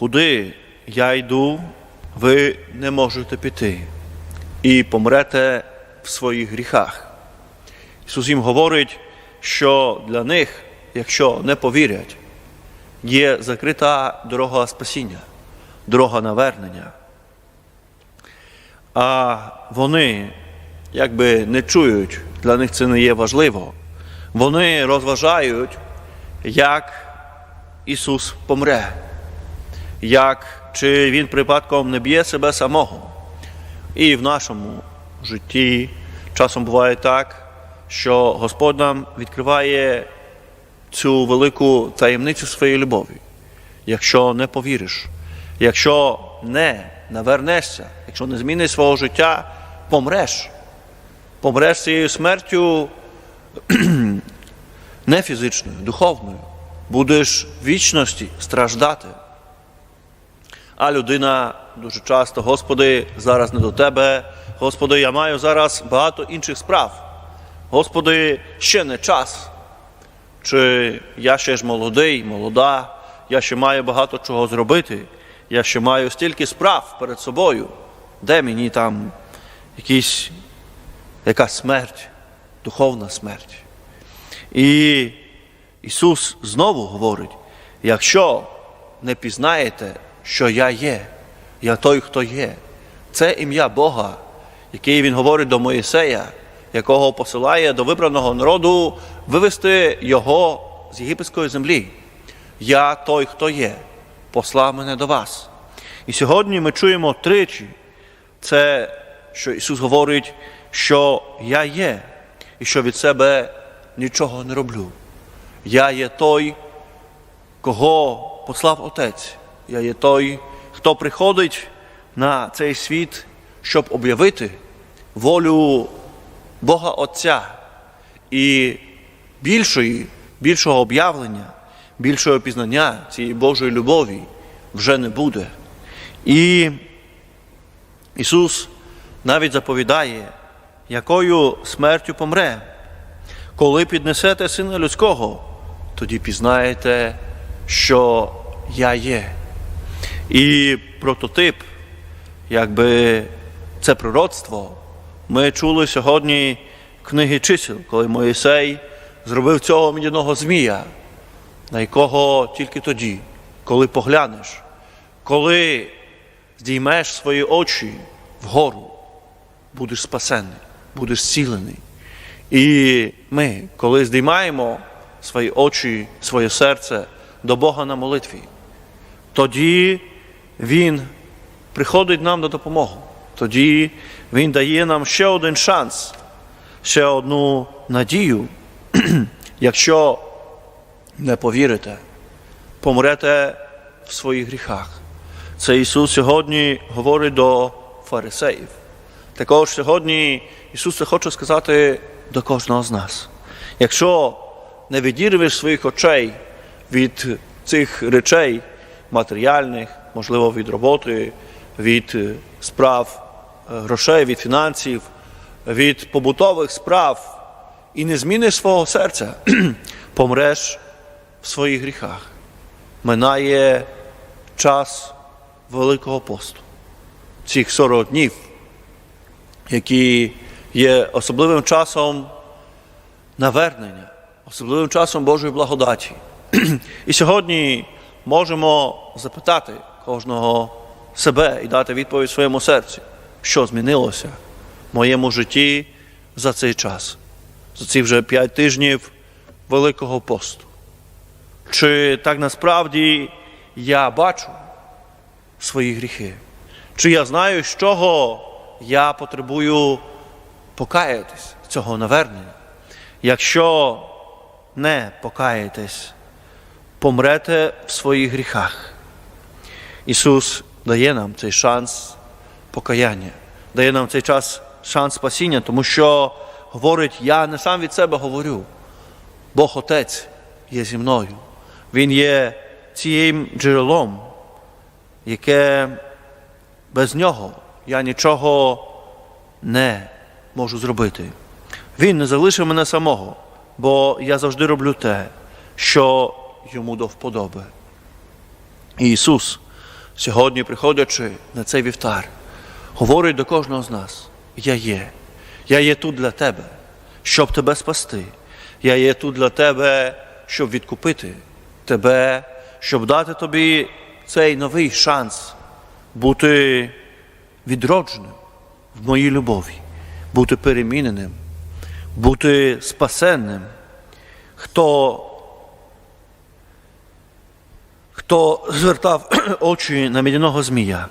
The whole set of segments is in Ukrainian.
куди я йду, ви не можете піти і помрете в своїх гріхах. Ісус їм говорить, що для них, якщо не повірять, є закрита дорога спасіння, дорога навернення. А вони якби не чують, для них це не є важливо. Вони розважають, як Ісус помре, як чи Він припадком не б'є себе самого. І в нашому житті часом буває так, що Господь нам відкриває цю велику таємницю своєї любові. Якщо не повіриш, якщо не навернешся, якщо не зміниш свого життя, помреш. Помреш цією смертю не фізичною, духовною. Будеш в вічності страждати. А людина дуже часто, Господи, зараз не до Тебе. Господи, я маю зараз багато інших справ. Господи, ще не час. Чи я ще ж молодий, молода, я ще маю багато чого зробити, я ще маю стільки справ перед собою, де мені там якісь, якась смерть, духовна смерть. І Ісус знову говорить: якщо не пізнаєте, що я є, я той, хто є, це ім'я Бога, який Він говорить до Моїсея, якого посилає до вибраного народу вивести його з єгипетської землі. Я той, хто є, послав мене до вас. І сьогодні ми чуємо тричі це, що Ісус говорить, що я є, і що від себе нічого не роблю. Я є той, кого послав Отець. Я є той, хто приходить на цей світ, щоб об'явити волю Бога Отця і більшої, більшого об'явлення, більшого пізнання цієї Божої любові вже не буде. І Ісус навіть заповідає, якою смертю помре. Коли піднесете Сина Людського, тоді пізнаєте, що я є. І прототип, якби це пророцтво, ми чули сьогодні книги чисел, коли Моїсей зробив цього мідяного змія, на якого тільки тоді, коли поглянеш, коли здіймеш свої очі вгору, будеш спасений, будеш зцілений. І ми, коли здіймаємо свої очі, своє серце до Бога на молитві, тоді Він приходить нам на допомогу. Тоді Він дає нам ще один шанс, ще одну надію, якщо не повірите, помрете в своїх гріхах. Це Ісус сьогодні говорить до фарисеїв. Також сьогодні Ісус це хоче сказати до кожного з нас. Якщо не відірвеш своїх очей від цих речей матеріальних, можливо, від роботи, від справ е, грошей, від фінансів, від побутових справ і не зміниш свого серця, помреш в своїх гріхах. Минає час Великого посту, цих 40 днів, які є особливим часом навернення, особливим часом Божої благодаті. І сьогодні можемо запитати кожного себе і дати відповідь своєму серці, що змінилося в моєму житті за цей час, за ці вже п'ять тижнів Великого посту. Чи так насправді я бачу свої гріхи? Чи я знаю, з чого я потребую покаятись цього навернення? Якщо не покаєтесь, помрете в своїх гріхах. Ісус дає нам цей шанс покаяння, дає нам цей час шанс спасіння, тому що говорить, я не сам від себе говорю. Бог Отець є зі мною. Він є цією джерелом, яке без нього я нічого не можу зробити. Він не залишив мене самого, бо я завжди роблю те, що йому до вподоби. І Ісус сьогодні, приходячи на цей вівтар, говорить до кожного з нас: Я є, я є тут для тебе, щоб тебе спасти. Я є тут для тебе, щоб відкупити тебе, щоб дати тобі цей новий шанс бути відродженим в моїй любові, бути переміненим, бути спасенним. Хто хто звертав очі на мідяного змія,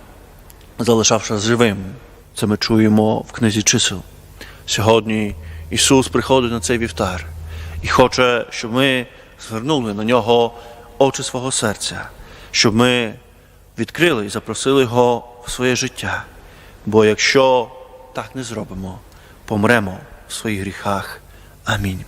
залишавшись живим. Це ми чуємо в книзі чисел. Сьогодні Ісус приходить на цей вівтар і хоче, щоб ми звернули на нього очі свого серця, щоб ми відкрили і запросили Його в своє життя. Бо якщо так не зробимо, помремо в своїх гріхах. Амінь.